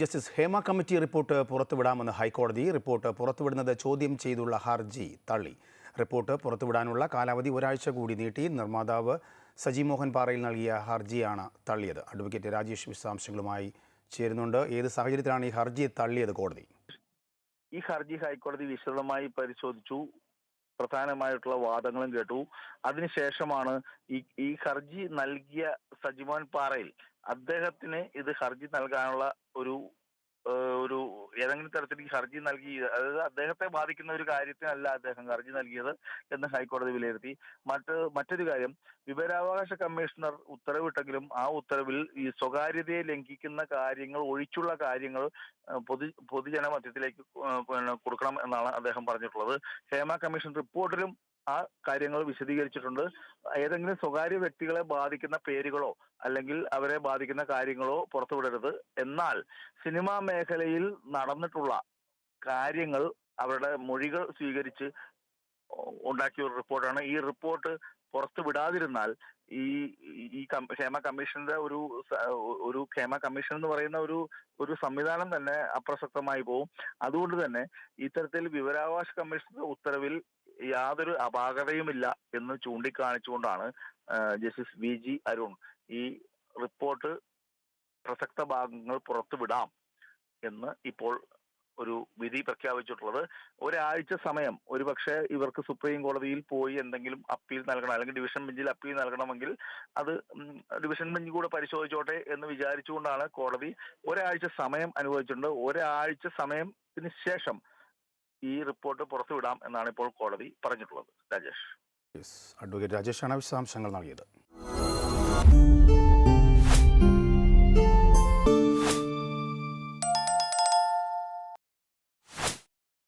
Justice Hema committee report പുറത്തുവിടാമെന്ന് ഹൈക്കോടതി report പുറത്തുവിടുന്നത് ചോദ്യം ചെയ്തുള്ള ഹർജി തള്ളി. റിപ്പോർട്ട് പുറത്തുവിടാനുള്ള കാലാവധി ഒരാഴ്ച കൂടി നീട്ടി നിർമ്മാതാവ് സജി മോഹൻ പാറയിൽ നൽകിയ ഹർജിയാണ് തള്ളിയത്. അഡ്വക്കേറ്റ് രാജേഷ് വിശദാംശങ്ങളുമായി ചേരുന്നുണ്ട്. ഏത് സാഹചര്യത്തിലാണ് ഈ ഹർജി തള്ളിയത് കോടതി? ഈ ഹർജി ഹൈക്കോടതി വിശദമായി പരിശോധിച്ചു. പ്രധാനമായിട്ടുള്ള വാദങ്ങളും കേട്ടു. അതിനുശേഷമാണ് ഈ ഈ ഹർജി നൽകിയ സജിമോൻ പാറയിൽ അദ്ദേഹത്തിന് ഇത് ഹർജി നൽകാനുള്ള ഒരു ഒരു ഏതെങ്കിലും തരത്തിൽ ഈ ഹർജി നൽകി അതായത് അദ്ദേഹത്തെ ബാധിക്കുന്ന ഒരു കാര്യത്തിനല്ല അദ്ദേഹം ഹർജി നൽകിയത് എന്ന് ഹൈക്കോടതി വിലയിരുത്തി. മറ്റ് മറ്റൊരു കാര്യം വിവരാവകാശ കമ്മീഷണർ ഉത്തരവിട്ടെങ്കിലും ആ ഉത്തരവിൽ ഈ സ്വകാര്യതയെ ലംഘിക്കുന്ന കാര്യങ്ങൾ ഒഴിച്ചുള്ള കാര്യങ്ങൾ പൊതു പൊതുജന മധ്യത്തിലേക്ക് കൊടുക്കണം എന്നാണ് അദ്ദേഹം പറഞ്ഞിട്ടുള്ളത്. ഹേമ കമ്മീഷൻ റിപ്പോർട്ടിലും ആ കാര്യങ്ങൾ വിശദീകരിച്ചിട്ടുണ്ട്. ഏതെങ്കിലും സ്വകാര്യ വ്യക്തികളെ ബാധിക്കുന്ന പേരുകളോ അല്ലെങ്കിൽ അവരെ ബാധിക്കുന്ന കാര്യങ്ങളോ പുറത്തുവിടരുത്. എന്നാൽ സിനിമാ മേഖലയിൽ നടന്നിട്ടുള്ള കാര്യങ്ങൾ അവരുടെ മൊഴികൾ സ്വീകരിച്ച് ഉണ്ടാക്കിയ ഒരു റിപ്പോർട്ടാണ്. ഈ റിപ്പോർട്ട് പുറത്തു വിടാതിരുന്നാൽ ഈ ഈ ക്ഷേമ കമ്മീഷന്റെ ഒരു ഒരു ക്ഷേമ കമ്മീഷൻ എന്ന് പറയുന്ന ഒരു ഒരു സംവിധാനം തന്നെ അപ്രസക്തമായി പോകും അതുകൊണ്ട് തന്നെ ഇത്തരത്തിൽ വിവരാവകാശ കമ്മീഷന്റെ ഉത്തരവിൽ യാതൊരു അപാകതയുമില്ല എന്ന് ചൂണ്ടിക്കാണിച്ചുകൊണ്ടാണ് ജസ്റ്റിസ് വി ജി അരുൺ ഈ റിപ്പോർട്ട് പ്രസക്ത ഭാഗങ്ങൾ പുറത്തുവിടാം എന്ന് ഇപ്പോൾ ഒരു വിധി പ്രഖ്യാപിച്ചിട്ടുള്ളത്. ഒരാഴ്ച സമയം ഒരുപക്ഷെ ഇവർക്ക് സുപ്രീം കോടതിയിൽ പോയി എന്തെങ്കിലും അപ്പീൽ നൽകണം അല്ലെങ്കിൽ ഡിവിഷൻ ബെഞ്ചിൽ അപ്പീൽ നൽകണമെങ്കിൽ അത് ഡിവിഷൻ ബെഞ്ച് കൂടെ പരിശോധിച്ചോട്ടെ എന്ന് വിചാരിച്ചുകൊണ്ടാണ് കോടതി ഒരാഴ്ച സമയം അനുവദിച്ചിട്ടുണ്ട്. ഒരാഴ്ച സമയത്തിന് ശേഷം ഈ റിപ്പോർട്ട് പുറത്തുവിടാം എന്നാണ് ഇപ്പോൾ കോടതി പറഞ്ഞിട്ടുള്ളത്. രാജേഷ്. അഡ്വക്കേറ്റ് രാജേഷാണ് വിശദാംശങ്ങൾ നൽകിയത്.